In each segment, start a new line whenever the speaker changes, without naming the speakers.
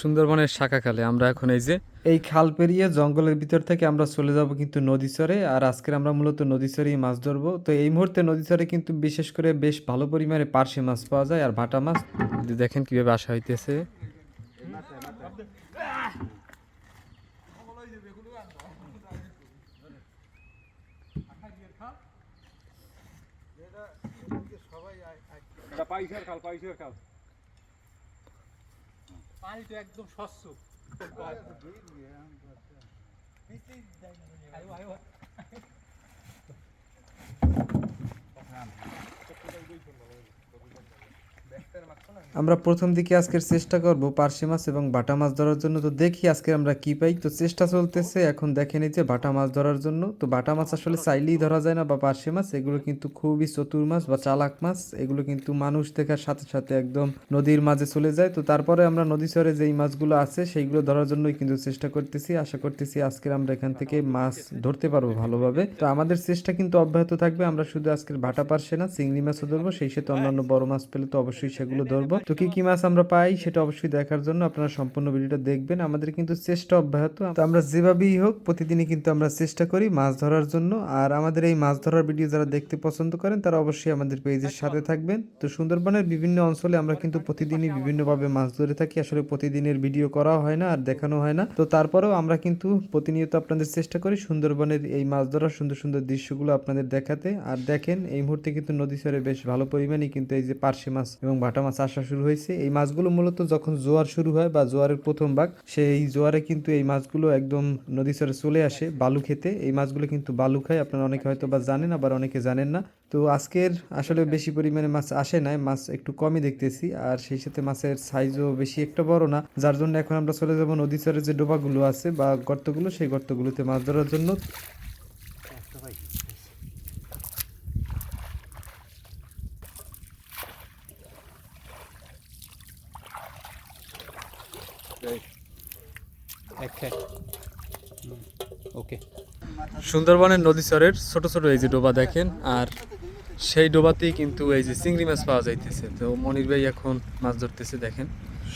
সুন্দরবনের শাখা খালে। আমরা এখন এই যে এই খাল পেরিয়ে জঙ্গলের ভিতর থেকে আমরা চলে যাব কিন্তু নদীচরে আর আজকে আমরা মূলত নদীচরেই মাছ ধরবো। তো এই মুহূর্তে নদীচরে কিন্তু বিশেষ করে বেশ ভালো পরিমাণে পার্শে মাছ পাওয়া যায় আর ভাটা মাছ। দেখেন কীভাবে আসা হইতেছে।
এটা খাল পাইসের খাল।
পানি তো একদম স্বচ্ছ আয়ো, আয়ো।
আমরা প্রথম দিকে আজকের চেষ্টা করব পার্শে মাছ এবং বাটা মাছ ধরার জন্য। তো দেখি আজকে আমরা কি পাই। তো চেষ্টা চলতেছে, এখন দেখে নিচ্ছে বাটা মাছ ধরার জন্য। তো বাটা মাছ আসলে চাইলেই ধরা যায় না বা পার্শে মাছ, এগুলো কিন্তু খুবই চতুর মাছ বা চালাক মাছ। এগুলো কিন্তু মানুষ দেখার সাথে সাথে একদম নদীর মাঝে চলে যায়। তো তারপরে আমরা নদী চরে যেই মাছগুলো আছে, সেইগুলো ধরার জন্যই কিন্তু চেষ্টা করতেছি। আশা করতেছি আজকের আমরা এখান থেকে মাছ ধরতে পারব ভালোভাবে। তো আমাদের চেষ্টা কিন্তু অব্যাহত থাকবে। আমরা শুধু আজকের ভাটা পারছে না, চিংড়ি মাছও ধরবো। সেই সাথে অন্যান্য বড় মাছ পেলে তো অবশ্যই সেগুলো ধরবো। তো কি কি মাছ আমরা পাই সেটা অবশ্যই দেখার জন্য আপনারা সম্পূর্ণ ভিডিওটা দেখবেন। আমাদের কিন্তু চেষ্টা অব্যাহত। তো আমরা যেভাবেই হোক প্রতিদিনই কিন্তু আমরা চেষ্টা করি মাছ ধরার জন্য। আর আমাদের এই মাছ ধরার ভিডিও যারা দেখতে পছন্দ করেন তারা অবশ্যই আমাদের পেজের সাথে থাকবেন। তো সুন্দরবনের বিভিন্ন অঞ্চলে আমরা কিন্তু প্রতিদিনই বিভিন্নভাবে মাছ ধরে থাকি। আসলে প্রতিদিনের ভিডিও করা হয় না আর দেখানো হয় না। তো তারপরেও আমরা কিন্তু প্রতিনিয়ত আপনাদের চেষ্টা করি সুন্দরবনের এই মাছ ধরার সুন্দর সুন্দর দৃশ্যগুলো আপনাদের দেখাতে। আর দেখেন এই মুহূর্তে কিন্তু নদী চরে বেশ ভালো পরিমাণে কিন্তু এই যে পার্শে মাছ এবং ভাটা মাছ আসা শুরু হয়েছে। এই মাছগুলো মূলত যখন জোয়ার শুরু হয় বা জোয়ারের প্রথম ভাগ, সেই জোয়ারে কিন্তু এই মাছগুলো একদম নদী চরে চলে আসে বালু খেতে। এই মাছগুলো কিন্তু বালু খায়। আপনারা অনেকে হয়তো বা জানেন, আবার অনেকে জানেন না। তো আজকের আসলে বেশি পরিমাণে মাছ আসে নাই। মাছ একটু কমই দেখতেছি। আর সেই সাথে মাছের সাইজও বেশি একটা বড় না। যার জন্য এখন আমরা চলে যাব নদী চরে যে ডোবাগুলো আছে বা গর্তগুলো, সেই গর্তগুলোতে মাছ ধরার জন্য।
ওকে
সুন্দরবনের নদী চরের ছোট ছোট এই যে ডোবা দেখেন, আর সেই ডোবাতেই কিন্তু এই যে চিংড়ি মাছ পাওয়া যাইতেছে। তো মনির ভাই এখন মাছ ধরতেছে, দেখেন।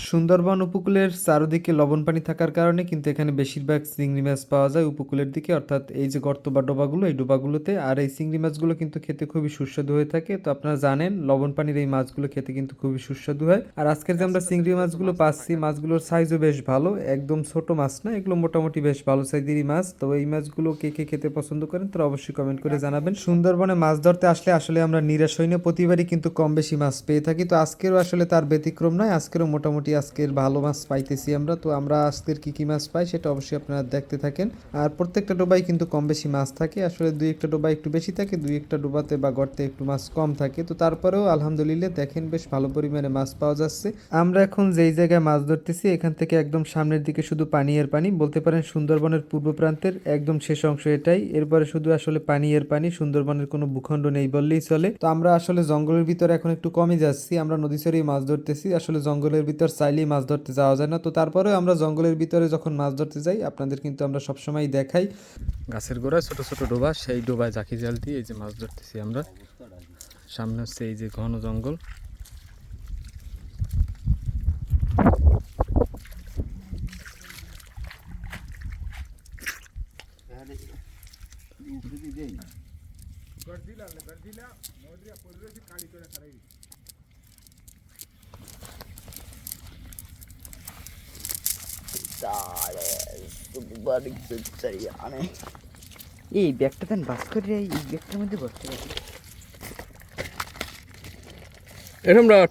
সুন্দরবন উপকূলের চারদিকে লবণ পানি থাকার কারণে কিন্তু এখানে বেশিরভাগ চিংড়ি মাছ পাওয়া যায় উপকূলের দিকে। অর্থাৎ এই যে গর্ত বা ডোবাগুলো, এই ডোবাগুলোতে আর এই চিংড়ি মাছগুলো কিন্তু খেতে খুবই সুস্বাদু হয়ে থাকে। তো আপনারা জানেন, লবণ পানির এই মাছগুলো খেতে কিন্তু খুবই সুস্বাদু হয়। আর আজকের যে আমরা চিংড়ি মাছগুলো পাচ্ছি, মাছগুলোর সাইজও বেশ ভালো। একদম ছোট মাছ না, এগুলো মোটামুটি বেশ ভালো সাইজেরই মাছ। তো এই মাছগুলো কে কে খেতে পছন্দ করেন, তারা অবশ্যই কমেন্ট করে জানাবেন। সুন্দরবনে মাছ ধরতে আসলে আসলে আমরা নিরাশ হই না, প্রতিবারই কিন্তু কম বেশি মাছ পেয়ে থাকি। তো আজকেরও আসলে তার ব্যতিক্রম নয়, আজকেরও মোটামুটি আজকের ভালো মাছ পাইতেছি আমরা। তো আমরা আজকের কি কি মাছ পাই সেটা অবশ্যই আপনারা দেখতে থাকেন। আর প্রত্যেকটা ডোবাই কিন্তু কম বেশি মাছ থাকে। আসলে দুই একটা ডোবা একটু বেশি থাকে, দুই একটা ডোবাতে বা গর্তে একটু মাছ কম থাকে। তো তারপরেও আলহামদুলিল্লাহ দেখেন বেশ ভালো পরিমাণে মাছ পাওয়া যাচ্ছে। আমরা এখন যেই জায়গায় মাছ ধরতেছি, এখান থেকে একদম সামনের দিকে শুধু পানি আর পানি। বলতে পারেন সুন্দরবনের পূর্ব প্রান্তের একদম শেষ অংশ এটাই। এরপরে শুধু আসলে পানি এর পানি, সুন্দরবনের কোনো ভূখণ্ড নেই বললেই চলে। তো আমরা আসলে জঙ্গলের ভিতরে এখন একটু কমে যাচ্ছি। আমরা নদী চরেই মাছ ধরতেছি। আসলে জঙ্গলের ভিতর চাইলেই মাছ ধরতে যাওয়া যায় না। তো তারপরেও আমরা জঙ্গলের ভিতরে যখন মাছ ধরতে যাই, আপনাদের কিন্তু আমরা সবসময় দেখাই। গাছের গোড়ায় ছোট ছোট ডোবা, সেই ডোবায় জাকি জাল দিয়ে এই যে মাছ ধরতেছি আমরা। সামনে হচ্ছে এই যে ঘন জঙ্গল।
এই ব্যাগটা দেন বাস করে এই ব্যাগটার মধ্যে বসতে পারি।
এরম রাট